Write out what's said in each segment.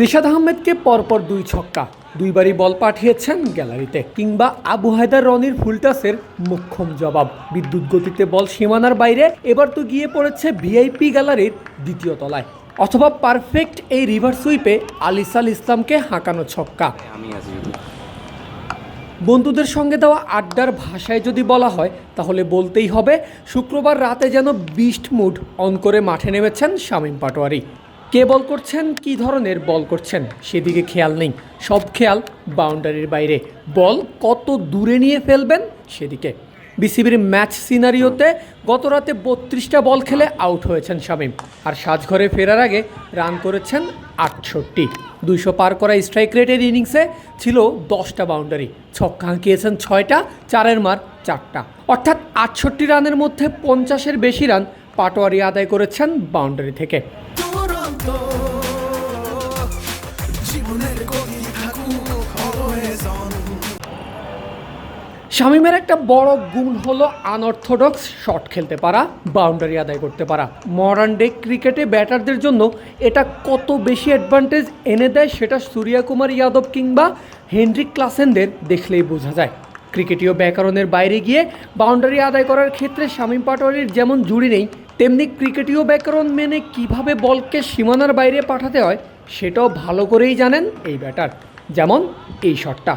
রিশাদ আহমেদকে পরপর দুই ছক্কা। দুইবারই বল পাঠিয়েছেন গ্যালারিতে কিংবা আবু হায়দার রনির ফুলটাসের মুখ্যম জবাব। বিদ্যুৎ গতিতে বল সীমানার বাইরে এবার তো গিয়ে পড়েছে ভিআইপি গ্যালারির দ্বিতীয় তলায়। অথবা পারফেক্ট এই রিভার সুইপে আলিসাল ইসলামকে হাঁকানো ছক্কা। বন্ধুদের সঙ্গে দেওয়া আড্ডার ভাষায় যদি বলা হয় তাহলে বলতেই হবে শুক্রবার রাতে যেন বিস্ট মুড অন করে মাঠে নেমেছেন শামীম পাটোয়ারি। কে বল করছেন? কি ধরনের বল করছেন? সেদিকে খেয়াল নেই। সব খেয়াল বাউন্ডারির বাইরে। বল কত দূরে নিয়ে ফেলবেন? সেদিকে। বিসিবির ম্যাচ সিনারিওতে গত রাতে বত্রিশটা বল খেলে আউট হয়েছেন শামীম। আর সাজঘরে ফেরার আগে রান করেছেন আটষট্টি। দুইশো পার করা স্ট্রাইক রেটের ইনিংসে ছিল দশটা বাউন্ডারি। ছক্কা হাঁকিয়েছেন ছয়টা, চারের মার চারটা। অর্থাৎ আটষট্টি রানের মধ্যে পঞ্চাশের বেশি রান পাটোয়ারি আদায় করেছেন বাউন্ডারি থেকে। শামীমের একটা বড় গুণ হলো আনঅর্থোডক্স শট খেলতে পারা, বাউন্ডারি আদায় করতে পারা। মডার্ন ডে ক্রিকেটে ব্যাটারদের জন্য এটা কত বেশি অ্যাডভান্টেজ এনে দেয় সেটা সূর্যা কুমার যাদব কিংবা হেনরিক ক্লাসেনদের দেখলেই বোঝা যায়। ক্রিকেটীয় ব্যাকরণের বাইরে গিয়ে বাউন্ডারি আদায় করার ক্ষেত্রে শামীম পাটোয়ারির যেমন জুড়ি নেই তেমনি ক্রিকেটীয় ব্যাকরণ মেনে কীভাবে বলকে সীমানার বাইরে পাঠাতে হয়, সেটাও ভালো করেই জানেন এই ব্যাটার। যেমন এই শটটা।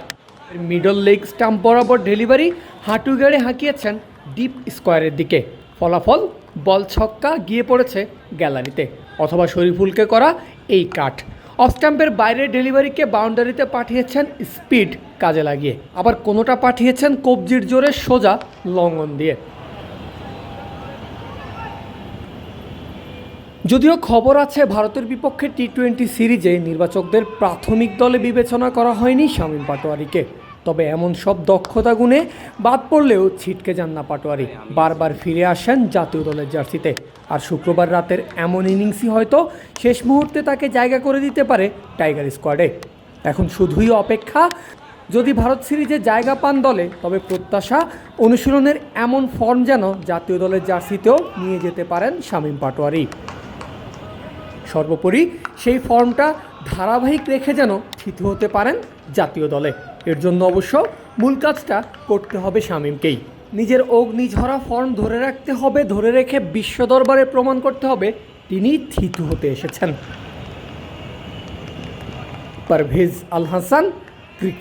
মিডল লেগ স্টাম্প বরাবর ডেলিভারি হাঁটু গেড়ে হাঁকিয়েছেন ডিপ স্কোয়ারের দিকে। ফলাফল, বল ছক্কা গিয়ে পড়েছে গ্যালারিতে, অথবা শরীফুলকে করা এই কাঠ। অফ স্টাম্পের বাইরের ডেলিভারিকে বাউন্ডারিতে পাঠিয়েছেন স্পিড কাজে লাগিয়ে। আবার কোনোটা পাঠিয়েছেন কবজির জোরে সোজা লঙ্ঘন দিয়ে। যদিও খবর আছে, ভারতের বিপক্ষে টি টোয়েন্টি সিরিজে নির্বাচকদের প্রাথমিক দলে বিবেচনা করা হয়নি শামীম পাটোয়ারিকে। তবে এমন সব দক্ষতা গুণে বাদ পড়লেও ছিটকে যান না পাটোয়ারি। বারবার ফিরে আসেন জাতীয় দলের জার্সিতে। আর শুক্রবার রাতের এমন ইনিংসই হয়তো শেষ মুহূর্তে তাকে জায়গা করে দিতে পারে টাইগার স্কোয়াডে এখন শুধুই অপেক্ষা, যদি ভারত সিরিজে জায়গা পান দলে, তবে প্রত্যাশা অনুশীলনের এমন ফর্ম যেন জাতীয় দলের জার্সিতেও নিয়ে যেতে পারেন শামীম পাটোয়ারি। সর্বোপরি সেই ফর্মটা ধারাবাহিক রেখে যেন থিত হতে পারেন জাতীয় দলে। এর জন্য অবশ্য মূল কাজটা করতে হবে শামীমকেই। নিজের অগ্নিঝরা ফর্ম ধরে রাখতে হবে, ধরে রেখে বিশ্ব দরবারে প্রমাণ করতে হবে তিনি থিতু হতে এসেছেন। পারভেজ আল হাসান, ক্রিক